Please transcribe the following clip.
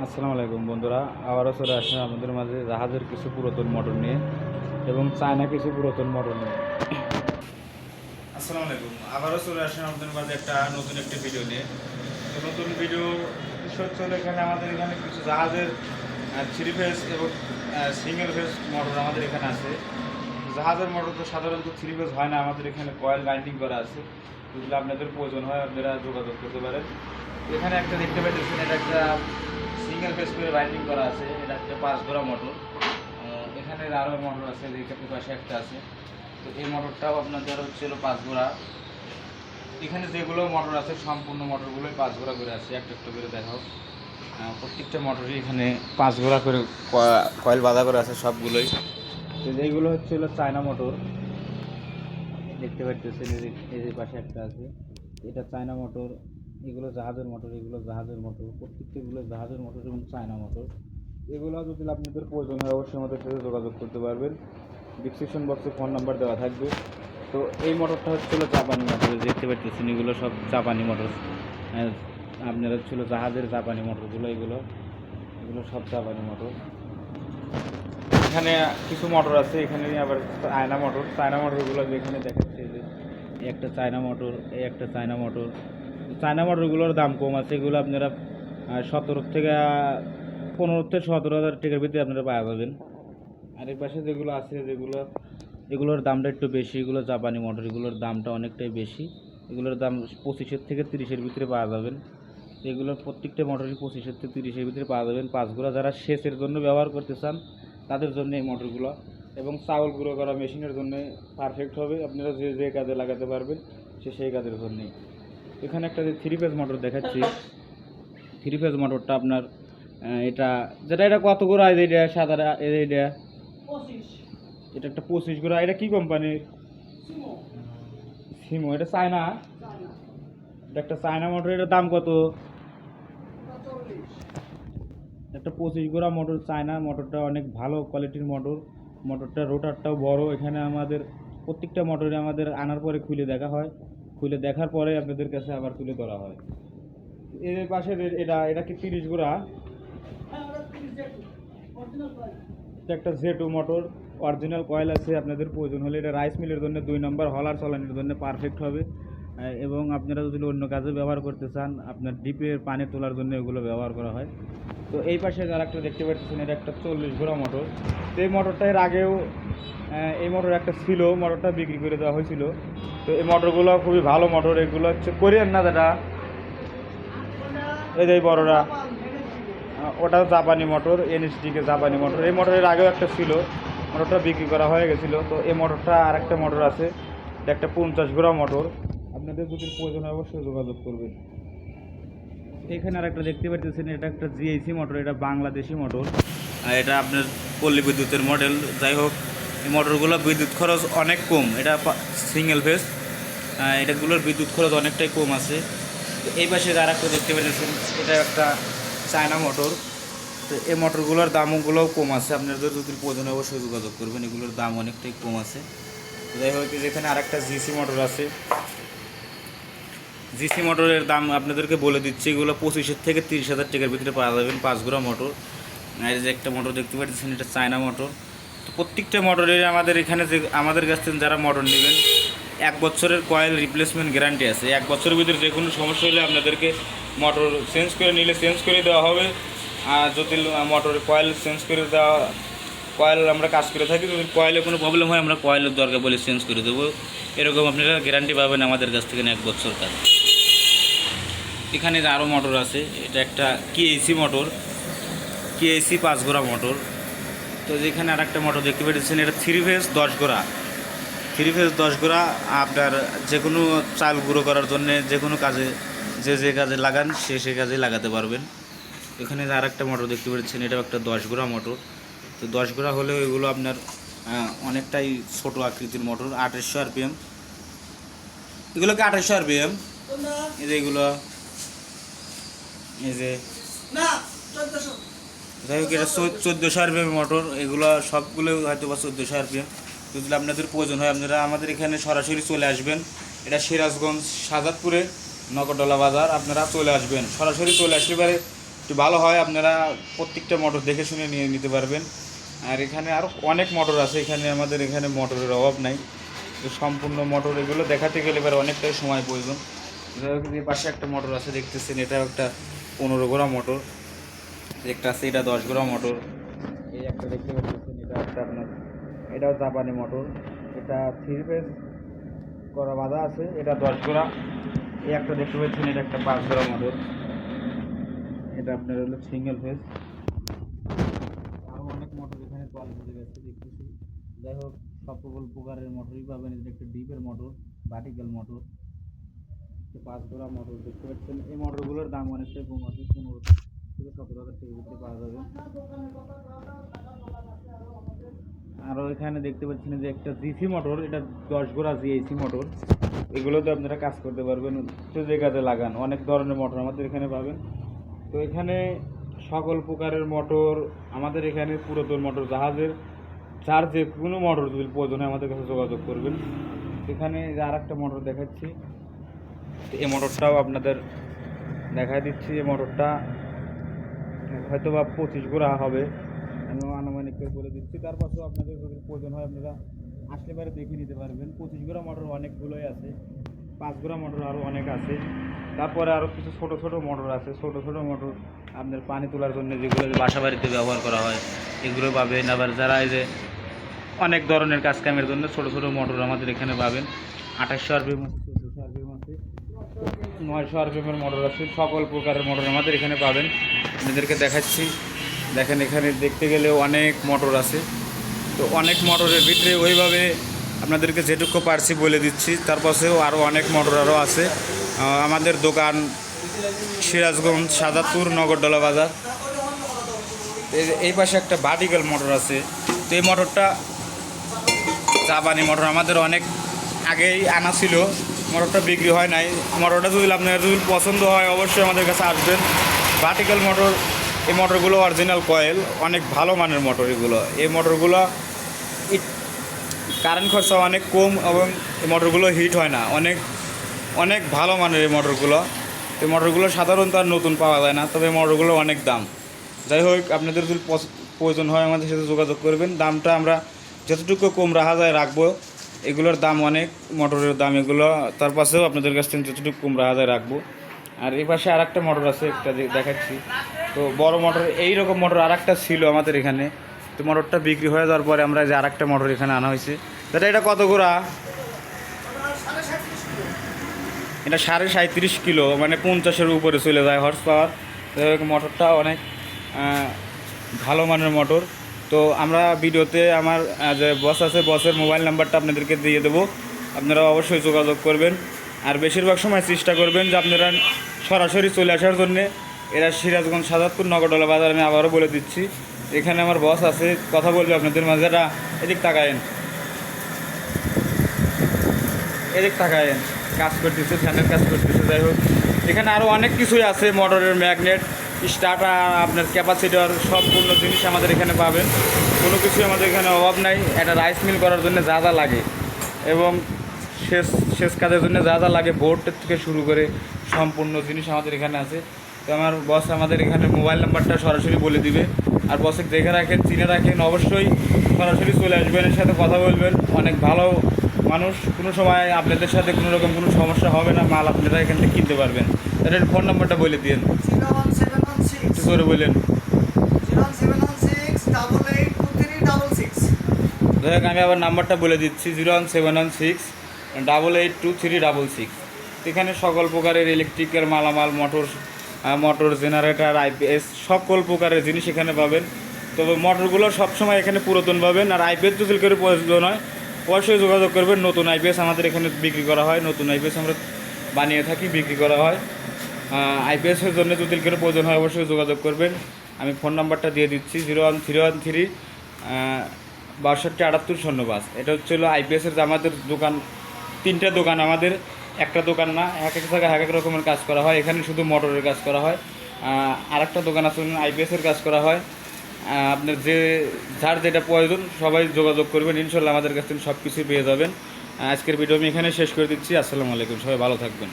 আসসালামু আলাইকুম বন্ধুরা, আবারও চলে আসলাম আমাদের মাঝে জাহাজের কিছু পুরাতন মোটর নিয়ে এবং চায়না কিছু পুরাতন মোটর নিয়ে। আসসালামু আলাইকুম, আবারও চলে আসলাম আমাদের মাঝে একটা নতুন একটি ভিডিও নিয়ে। নতুন ভিডিও হলো এখানে আমাদের এখানে কিছু জাহাজের থ্রি ফেস এবং সিঙ্গেল ফেস মোটর আমাদের এখানে আছে। জাহাজের মোটর তো সাধারণত থ্রি ফেস হয় না, আমাদের এখানে কয়েল বাইন্ডিং করা আছে। যদি আপনাদের প্রয়োজন হয়, আপনারা যোগাযোগ করতে পারেন। এখানে একটা দেখতে পাচ্ছেন এটা একটা সিঙ্গেল ফেস করে বাইন্ডিং করা আছে, এটা একটা পাঁচ ঘোড়া মোটর এখানে আরও মোটর আছে এখানে পাশে একটা আছে। তো এই মোটরটাও আপনাদের হচ্ছে পাঁচ ঘোড়া। এখানে যেগুলো মোটর আছে, সম্পূর্ণ মোটরগুলোই পাঁচ ঘোড়া করে আছে, একটা একটু করে দেখাও। প্রত্যেকটা মোটরই এখানে পাঁচ ঘোড়া করে কয়েল বাঁধা করে আছে সবগুলোই। তো এইগুলো হচ্ছে হলো চায়না মোটর দেখতে যে- এই যে পাশে একটা আছে। এটা চায়না মোটর এগুলো জাহাজের মোটর এগুলো জাহাজের মোটর প্রত্যেকটাগুলো জাহাজের মোটর এবং চায়না মোটর এগুলো যদি আপনাদের প্রয়োজন হয় অবশ্যই আমাদের সাথে যোগাযোগ করতে পারবেন। ডিসক্রিপশন বক্সে ফোন নাম্বার দেওয়া থাকবে। তো এই মোটরটা হচ্ছিল জাপানি মোটর দেখতে পাচ্ছেন এগুলো সব জাপানি মোটর আহ, আপনারা ছিল জাহাজের জাপানি মোটরগুলো এগুলো এগুলো সব জাপানি মোটর এখানে কিছু মোটর আছে এখানে আবার চায়না মোটর চায়না মোটরগুলো যেখানে দেখাচ্ছে যে একটা চায়না মোটর এই একটা চায়না মোটর চায়না মোটরগুলোর দাম কম আছে, এগুলো আপনারা সতেরো থেকে পনেরো থেকে সতেরো হাজার টাকার ভিতরে আপনারা পাওয়া যাবেন। আর এই পাশে যেগুলো আছে, যেগুলো, এগুলোর দামটা একটু বেশি, এগুলো জাপানি মোটর এগুলোর দামটা অনেকটাই বেশি। এগুলোর দাম পঁচিশের থেকে তিরিশের ভিতরে পাওয়া যাবেন। এগুলোর প্রত্যেকটা মোটরই পঁচিশের থেকে তিরিশের ভিতরে পাওয়া যাবেন। পাঁচগুলো যারা সেচের জন্য ব্যবহার করতে চান, তাদের জন্য এই মোটরগুলো এবং চাউল গুঁড়ো করা মেশিনের জন্য পারফেক্ট হবে। আপনারা যে যে কাজে লাগাতে পারবেন, সে সেই কাজের জন্যই। এখানে একটা যে থ্রি ফেজ মোটর দেখাচ্ছি। থ্রি ফেজ মোটরটা আপনার এটা যেটা এটা কত করে এটা সাদা এটা এটা একটা পঁচিশ করে এটা কি কোম্পানির সিমো এটা চায়না এটা একটা চায়না মোটর এটার দাম কত? একটা পঁচিশ গোড়া মোটর চায়না মোটরটা অনেক ভালো কোয়ালিটির মোটর মোটরটা রোটারটাও বড় এখানে আমাদের প্রত্যেকটা মোটরে আমাদের আনার পরে খুলে দেখা হয়। খুলে দেখার পরে আপনাদের কাছে আবার তুলে ধরা হয়। এর পাশে এটা এটা কি তিরিশ গোড়া? একটা জেটু মোটর অরিজিনাল কয়েল আছে, আপনাদের প্রয়োজন হলে এটা রাইস মিলের জন্য দুই নম্বর হলার চালানোর জন্য পারফেক্ট হবে। এবং আপনারা যদি অন্য কাজে ব্যবহার করতে চান, আপনার ডিপের পানি তোলার জন্য এগুলো ব্যবহার করা হয়। তো এই পাশে যারা একটা দেখতে পাচ্ছেন, এটা একটা চল্লিশ ঘোড়া মোটর। তো এই মোটরটা এর আগেও এই মোটর একটা ছিল, মোটরটা বিক্রি করে দেওয়া হয়েছিল। তো এই মোটরগুলো খুবই ভালো মোটর এগুলো হচ্ছে কোরিয়ান না দাদা এই যে বড়রা। ওটা জাপানি মোটর এনএসডিকে জাপানি মোটর এই মোটরের আগেও একটা ছিল মোটরটা বিক্রি করা হয়ে গেছিল। তো এই মোটরটা আর একটা মোটর আছে একটা পঞ্চাশ গ্রাম মোটর আপনাদের যদি প্রয়োজন হয়, অবশ্যই যোগাযোগ করবেন। এখানে আর একটা দেখতে পাচ্ছেন এটা একটা জিআইসি মোটর এটা বাংলাদেশি মোটর আর এটা আপনার পল্লী বিদ্যুতের মডেল যাই হোক এই মোটরগুলো বিদ্যুৎ খরচ অনেক কম। এটা সিঙ্গেল ফেস এটাগুলোর বিদ্যুৎ খরচ অনেকটাই কম আছে। তো এই পাশে আর একটা দেখতে পাচ্ছেন এটা একটা চায়না মোটর। তো এই মোটরগুলোর দামগুলোও কম আছে। আপনাদের যদি প্রয়োজন অবশ্যই যোগাযোগ করবেন, এগুলোর দাম অনেকটাই কম আছে। যাই হোক যেখানে আরেকটা জিসি মোটর আছে। জিসি মোটরের দাম আপনাদেরকে বলে দিচ্ছি, এগুলো পঁচিশের থেকে তিরিশ হাজার টাকার ভিতরে পাওয়া যাবেন পাঁচ গোড়া মোটর। আর যে একটা মোটর দেখতে পাচ্ছেন, এটা চায়না মোটর। তো প্রত্যেকটা মোটরের আমাদের এখানে যে আমাদের কাছ থেকে যারা মোটর নেবেন, এক বছরের কয়েল রিপ্লেসমেন্ট গ্যারান্টি আছে। এক বছরের ভিতরে যে কোনো সমস্যা হলে আপনাদেরকে মোটর চেঞ্জ করে নিলে চেঞ্জ করে দেওয়া হবে। আর যদি মোটর কয়েল চেঞ্জ করে দেওয়া কয়েল আমরা কাজ করে থাকি, যদি কয়েলে কোনো প্রবলেম হয়, আমরা কয়েলের দরকার বলে চেঞ্জ করে দেবো। এরকম আপনারা গ্যারান্টি পাবেন আমাদের কাছ থেকে এক বছর কাজ। এখানে আরও মোটর আছে, এটা একটা কেএসি মোটর কেএসি পাঁচ গোড়া মোটর তো যেখানে আর একটা মোটর দেখতে পেয়েছেন এটা থ্রি ফেজ দশ গোড়া। থ্রি ফেজ দশ গোড়া আপনার যে কোনো চাল গুঁড়ো করার জন্য যে কোনো কাজে যে যে কাজে লাগান সে সে কাজে লাগাতে পারবেন। এখানে আর একটা মোটর দেখতে পেয়েছেন এটাও একটা দশ গোড়া মোটর তো দশ গোড়া হলেও এগুলো আপনার অনেকটাই ছোট আকৃতির মোটর আঠাশশো আরপিএম। এগুলো কি আঠাশশো আরপিএম এই যে এগুলো। এই যে। যাই হোক এটা চোদ্দোশো আরপিএম মোটর এগুলো সবগুলো হয়তো বা চোদ্দোশো আরপিএম। যদি আপনাদের প্রয়োজন হয় আপনারা আমাদের এখানে সরাসরি চলে আসবেন। এটা সিরাজগঞ্জ সাজাদপুরে নগরডলা বাজার আপনারা চলে আসবেন। সরাসরি চলে আসলে পারে একটু ভালো হয় আপনারা প্রত্যেকটা মোটর দেখে শুনে নিয়ে নিতে পারবেন। আর এখানে আরও অনেক মোটর আছে এখানে আমাদের এখানে মোটরের অভাব নাই। সম্পূর্ণ মোটর এগুলো দেখাতে গেলে এবার অনেকটাই সময় প্রয়োজন। যাই হোক, পাশে একটা মোটর আছে দেখতেছেন এটাও একটা পনেরো গোড়া মোটর। একটা আছে, এটা দশ গোড়া মোটর। এই একটা দেখতে পাচ্ছেন, এটা একটা আপনার, এটাও জাপানি মোটর। এটা থ্রি ফেজ করা বাঁধা আছে, এটা দশ গোড়া এই একটা দেখতে পাচ্ছেন, এটা একটা পাঁচ গোড়া মোটর। এটা আপনার হলো সিঙ্গেল ফেজ আরও অনেক মোটর এখানে পাওয়া হয়ে গেছে দেখতেছি যাই হোক সকল প্রকারের মোটরই পাবেন। এটা একটা ডিপের মোটর ভার্টিক্যাল মোটর। পাঁচ গোড়া মোটর, দেখতে পাচ্ছেন। এই মোটরগুলোর দাম অনেকটাই কম আছে, পনেরো থেকে সতেরো হাজার ভিতরে পাওয়া যাবে। আরও এখানে দেখতে পাচ্ছেন যে একটা জিসি মোটর, এটা দশ গোড়া জিএসি মোটর। এগুলোতে আপনারা কাজ করতে পারবেন উচ্চ জায়গাতে লাগান, অনেক ধরনের মোটর আমাদের এখানে পাবেন। তো এখানে সকল প্রকারের মোটর, আমাদের এখানে পুরাতন মোটর, জাহাজের যার যে কোনো মোটর যদি প্রয়োজন হয় আমাদের কাছে যোগাযোগ করবেন। এখানে আর একটা মোটর দেখাচ্ছি। এই মোটরটাও আপনাদের দেখাই দিচ্ছি, এই মোটরটা হয়তো বা পঁচিশ গোড়া হবে। আমি আনুমানিক করে বলে দিচ্ছি। তার পাশেও আপনাদের যদি প্রয়োজন হয়, আপনারা আসলে পারে দেখে নিতে পারবেন। পঁচিশ গোড়া মোটর অনেকগুলোই আছে। পাঁচ গোড়া মোটর আরও অনেক আছে। তারপরে আরও কিছু ছোট ছোট মোটর আছে। ছোট ছোট মোটর আপনার পানি তোলার জন্য যেগুলো বাসা বাড়িতে ব্যবহার করা হয়, এগুলো পাবেন। আবার যারা এই যে অনেক ধরনের কাজ কামের জন্য ছোট ছোট মোটর আমাদের এখানে পাবেন। আঠাশশো আরপিএম আছে চোদ্দোশো আরপিএম আছে নয়শো আরপিএমের মোটর আছে। সকল প্রকারের মোটর আমাদের এখানে পাবেন। আপনাদেরকে দেখাচ্ছি। দেখেন, এখানে দেখতে গেলে অনেক মোটর আছে। তো অনেক মোটরের ভিতরে ওইভাবে আপনাদেরকে যেটুকু পারছি বলে দিচ্ছি। তার পাশেও আরও অনেক মোটর আরও আছে। আমাদের দোকান সিরাজগঞ্জ সাদাপুর নগরডলা বাজার। এই- পাশে একটা ভার্টিক্যাল মোটর আছে। তো এই মোটরটা জাপানি মোটর। আমাদের অনেক আগেই আনা ছিল। মোটরটা বিক্রি হয় নাই। মোটরটা যদি আপনার যদি পছন্দ হয়, অবশ্যই আমাদের কাছে আসবেন। ভার্টিক্যাল মোটর এই মোটরগুলো অরিজিনাল কয়েল অনেক ভালো মানের মোটর এগুলো। এই মোটরগুলো কারেন্ট খরচা অনেক কম এবং এই মোটরগুলো হিট হয় না। অনেক অনেক ভালো মানের এই মোটরগুলো এই মোটরগুলো সাধারণত আর নতুন পাওয়া যায় না, তবে মোটরগুলো অনেক দাম। যাই হোক, আপনাদের যদি প্রয়োজন হয় আমাদের সাথে যোগাযোগ করবেন। দামটা আমরা যতটুকু কম রাখা যায় রাখব। এগুলোর দাম অনেক মোটরের দাম এগুলো, তার পাশেও আপনাদের কাছ থেকে যতটুকু কম রাখা যায় রাখব। আর এই পাশে আর একটা মোটর আছে, একটা দেখাচ্ছি। তো বড় মোটর এই রকম মোটর আর একটা ছিল আমাদের এখানে। তো মোটরটা বিক্রি হয়ে যাওয়ার পরে আমরা যে আর একটা মোটর এখানে আনা হয়েছে। দাদা এটা কত গোড়া এটা সাড়ে সাঁত্রিশ কিলো মানে পঞ্চাশের উপরে চলে যায় হর্স পাওয়ার মোটরটা অনেক ভালো মানের মোটর তো আমরা ভিডিওতে আমার যে বস আছে বসের মোবাইল নাম্বারটা আপনাদেরকে দিয়ে দেবো। আপনারা অবশ্যই যোগাযোগ করবেন। আর বেশিরভাগ সময় চেষ্টা করবেন যে আপনারা সরাসরি চলে আসার জন্যে এরা সিরাজগঞ্জ সাজাদপুর নগরডলা বাজার আমি আবারও বলে দিচ্ছি। এখানে আমার বস আছে, কথা বলবে আপনাদের মাঝে। এরা এদিক তাকায়েন এদিক তাকায়েন কাজ করতেছে, ফ্যানের কাজ করতেছে, যাই হোক। এখানে আরও অনেক কিছুই আছে, মোটরের ম্যাগনেট, স্টার্টার, আপনার ক্যাপাসিটার, সম্পূর্ণ জিনিস আমাদের এখানে পাবেন। কোনো কিছু আমাদের এখানে অভাব নাই একটা রাইস মিল করার জন্য যা যা লাগে। এবং শেষ শেষ কাজের জন্য যা যা লাগে বোর্ডের থেকে শুরু করে সম্পূর্ণ জিনিস আমাদের এখানে আছে। তো আমার বস আমাদের এখানে মোবাইল নাম্বারটা সরাসরি বলে দিবে। আর বসে দেখে রাখেন চিনে রাখেন অবশ্যই সরাসরি চলে আসবেন এর সাথে কথা বলবেন। অনেক ভালো মানুষ কোনো সময় আপনাদের সাথে কোনো রকম কোনো সমস্যা হবে না মাল আপনারা এখান থেকে কিনতে পারবেন। তাদের ফোন নাম্বারটা বলে দিন একটু করে সিক্স যাই হোক আমি আবার নাম্বারটা বলে দিচ্ছি zero one seven one six double eight two three double six এখানে সকল প্রকারের ইলেকট্রিকের মালামাল মোটর মোটর জেনারেটর আইপিএস সকল প্রকারের জিনিস এখানে পাবেন। তবে মোটরগুলো সবসময় এখানে পুরাতন পাবেন আর আইপিএস যদি করে প্রয়োজন হয় অবশ্যই যোগাযোগ করবেন। নতুন আইপিএস আমাদের এখানে বিক্রি করা হয়। নতুন আইপিএস আমরা বানিয়ে থাকি, বিক্রি করা হয়। আইপিএসের জন্য যদি করে প্রয়োজন হয় অবশ্যই যোগাযোগ করবেন। আমি ফোন নাম্বারটা দিয়ে দিচ্ছি zero one three one three বাষট্টি আটাত্তর শূন্য পাঁচ। এটা হচ্ছে হলো আইপিএসের আমাদের দোকান তিনটা দোকান আমাদের, একটা দোকান না, এক এক জায়গায় এক এক রকমের কাজ করা হয়। এখানে শুধু মোটরের কাজ করা হয়। আর একটা দোকান আছে আইপিএসের কাজ করা হয়। আপনার যে, যার যেটা প্রয়োজন, সবাই যোগাযোগ করবেন। ইনশাল্লাহ আমাদের কাছ থেকে সব কিছুই পেয়ে যাবেন। আজকের ভিডিও আমি এখানে শেষ করে দিচ্ছি। আসসালামু আলাইকুম। সবাই ভালো থাকবেন।